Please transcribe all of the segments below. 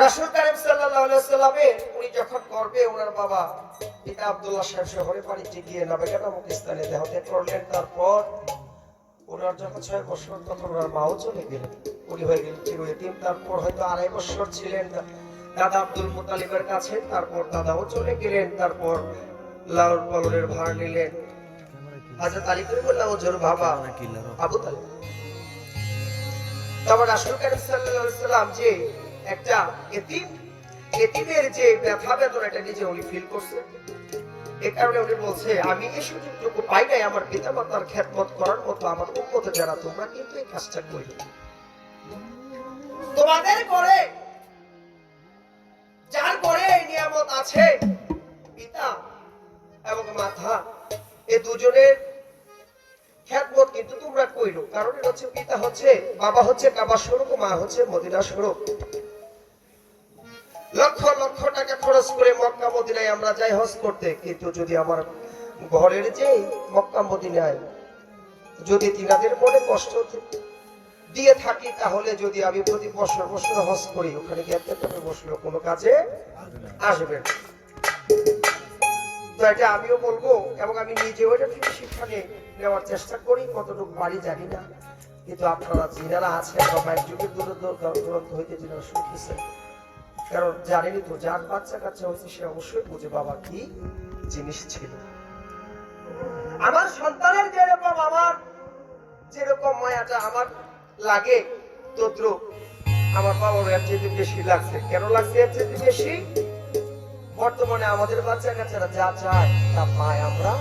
রাসুল কারিম সাল্লামের উনি যখন ওনার বাবা পিতা সাহেব শহরে বাড়িতে গিয়ে করলেন, তারপর ওনার যখন ছয় বছর তখন ওনার মাও চলে উনি হয়ে গেলেন তারপর হয়তো আড়াই বছর ছিলেন। দাদা আব্দুল মুতালিবের কাছে, তারপর দাদাও চলে গেলেন, তারপর লালন পালনের ভার নিলেন। হাজরত আলী করিমুল্লাহ ওজোর বাবা আবু তারপর রাসূল করিম আলাইহি সাল্লাম যে একটা এতিম, এতিমের যে ব্যথা বেদনা এটা নিজে উনি ফিল করছে। এ কারণে উনি বলছে, আমি এই সুযোগটুকু পাই নাই আমার পিতা মাতার খেদমত করার মতো আমার উন্মত যারা তোমরা কিন্তু এই কাজটা করি তোমাদের করে যার করে এই নিয়ামত আছে, পিতা এবং মাথা এ দুজনের খ্যাতমত কিন্তু তোমরা কইলো কারণ এটা হচ্ছে পিতা হচ্ছে, বাবা হচ্ছে কাবা স্বরূপ, মা হচ্ছে মদিনা স্বরূপ। লক্ষ লক্ষ টাকা খরচ করে মক্কা মদিনায় আমরা যাই হজ করতে। কিন্তু যদি আমার ঘরের যে মক্কা মদিনায় যদি তিনাদের মনে কষ্ট দিয়ে থাকি, তাহলে যদি আমি প্রতি বছর বছর হজ করি, ওখানে গিয়ে বসল কোনো কাজে আসবে। তো এটা আমিও বলব, এবং আমি নিজেও এটা থেকে শিক্ষা নেওয়ার চেষ্টা করি, কতটুকু বাড়ি জানি না। কিন্তু আপনারা যিনারা আছেন মায়ের যুগের দূর দূরান্ত হইতে যিনারা শুনতেছেন কারণ জানেনই তো, যার বাচ্চা কাচ্চা হয়েছে, সে অবশ্যই বুঝে বাবা কি জিনিস ছিল। আমার সন্তানের যেরকম আমার, যেরকম মায়াটা আমার লাগে তদ্রুপ আমার বাবার এর চেয়ে বেশি লাগছে। কেন লাগছে এর চেয়ে বেশি? বর্তমানে আমাদের বাচ্চা কাচ্চারা যা চায়, তা পায় আমরা।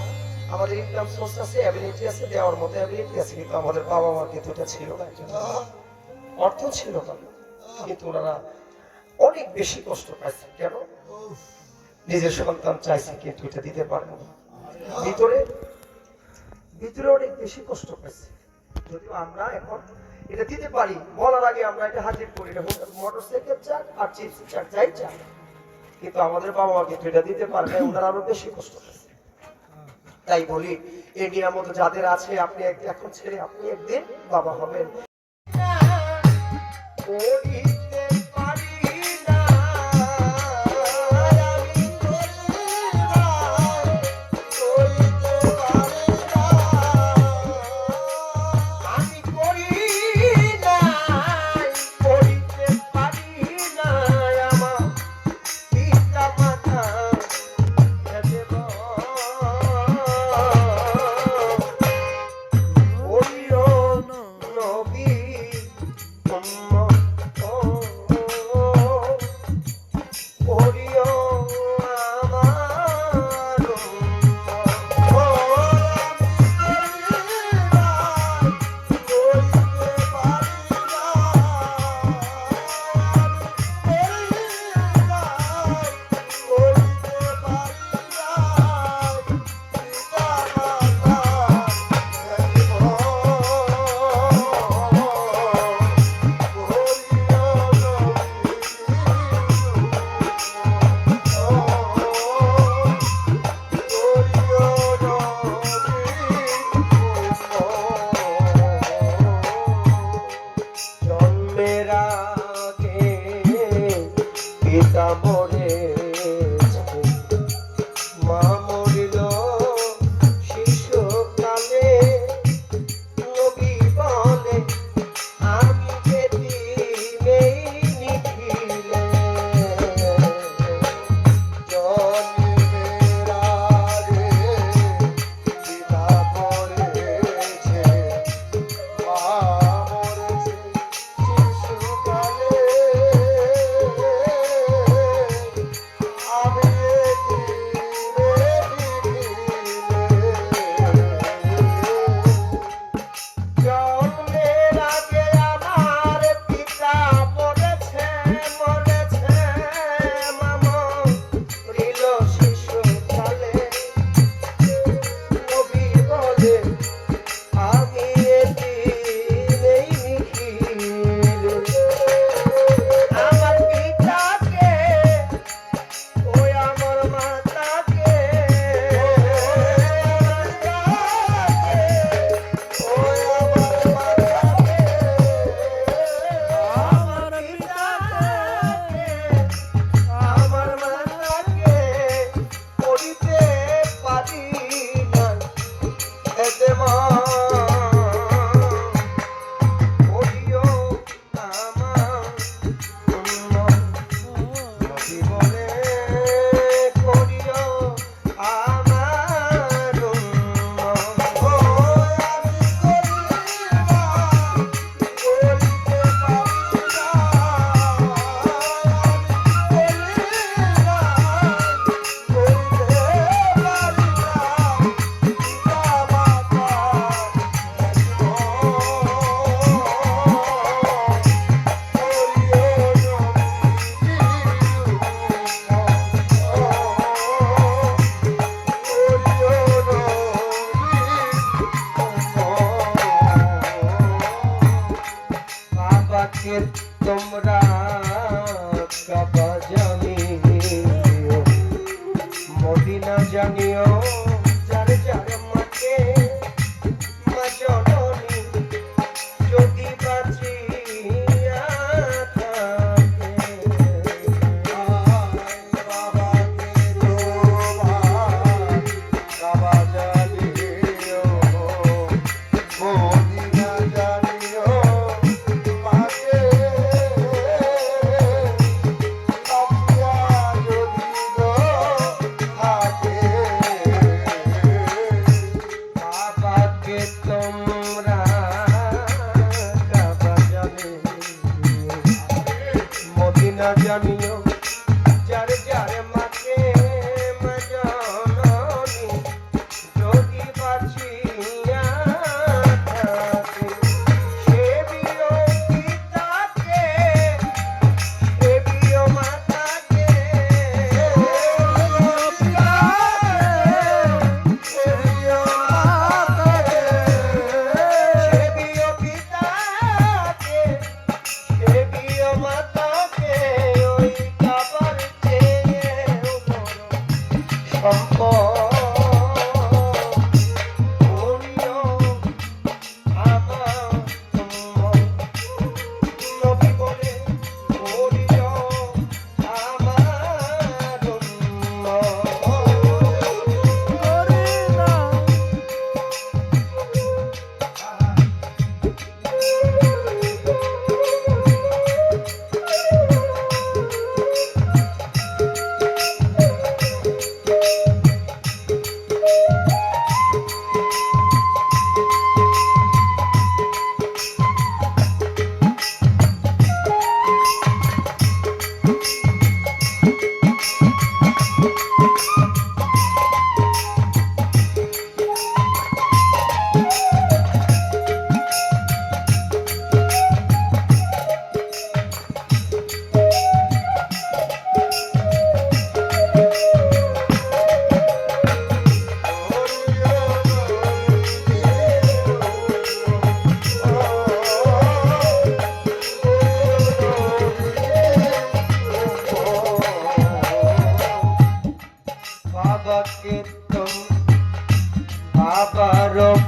আমাদের ইনকাম সোর্স আছে অ্যাবিলিটি আছে, দেওয়ার মতো অ্যাবিলিটি আছে, কিন্তু আমাদের বাবা মার কিন্তু এটা ছিল না অর্থ ছিল না। কিন্তু ওনারা অনেক বেশি কষ্ট পাইছে কেন? নিজের সন্তান চাইছে কিন্তু এটা দিতে পারব? না ভিতরে ভিতরে অনেক বেশি কষ্ট পাইছে। যদিও আমরা এখন এটা দিতে পারি, বলার আগে আমরা এটা হাজির করি। মোটর সাইকেল চাক আর চিপস চাক, যাই চাক। কিন্তু আমাদের বাবা কিন্তু এটা দিতে পারবে, ওনারা আরও বেশি কষ্ট পাচ্ছে তাই বলি, এই নিয়ামত যাদের আছে, আপনি এখন ছেড়ে আপনি একদিন বাবা হবেন। পিতা মরেছে তোমরা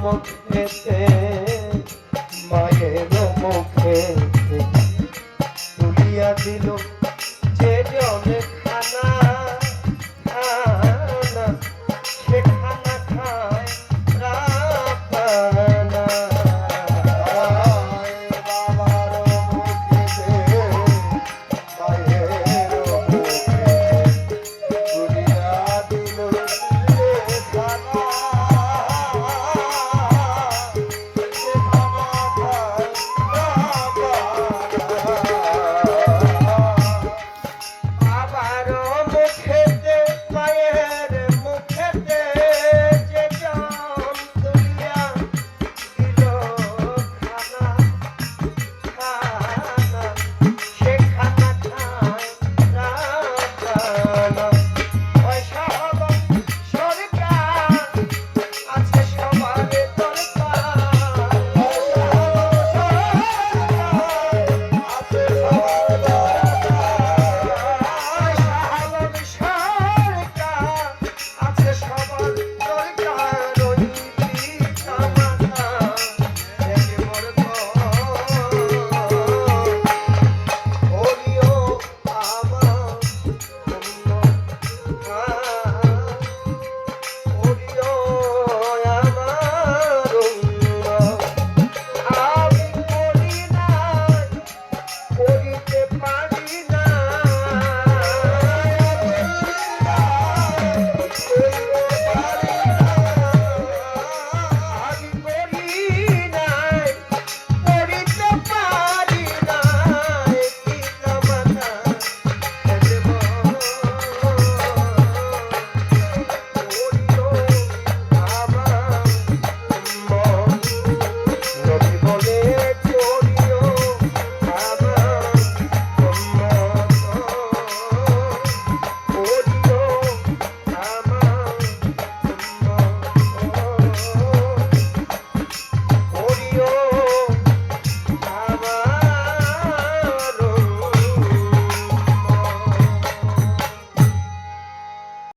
মুখেতে মায়ের মুখে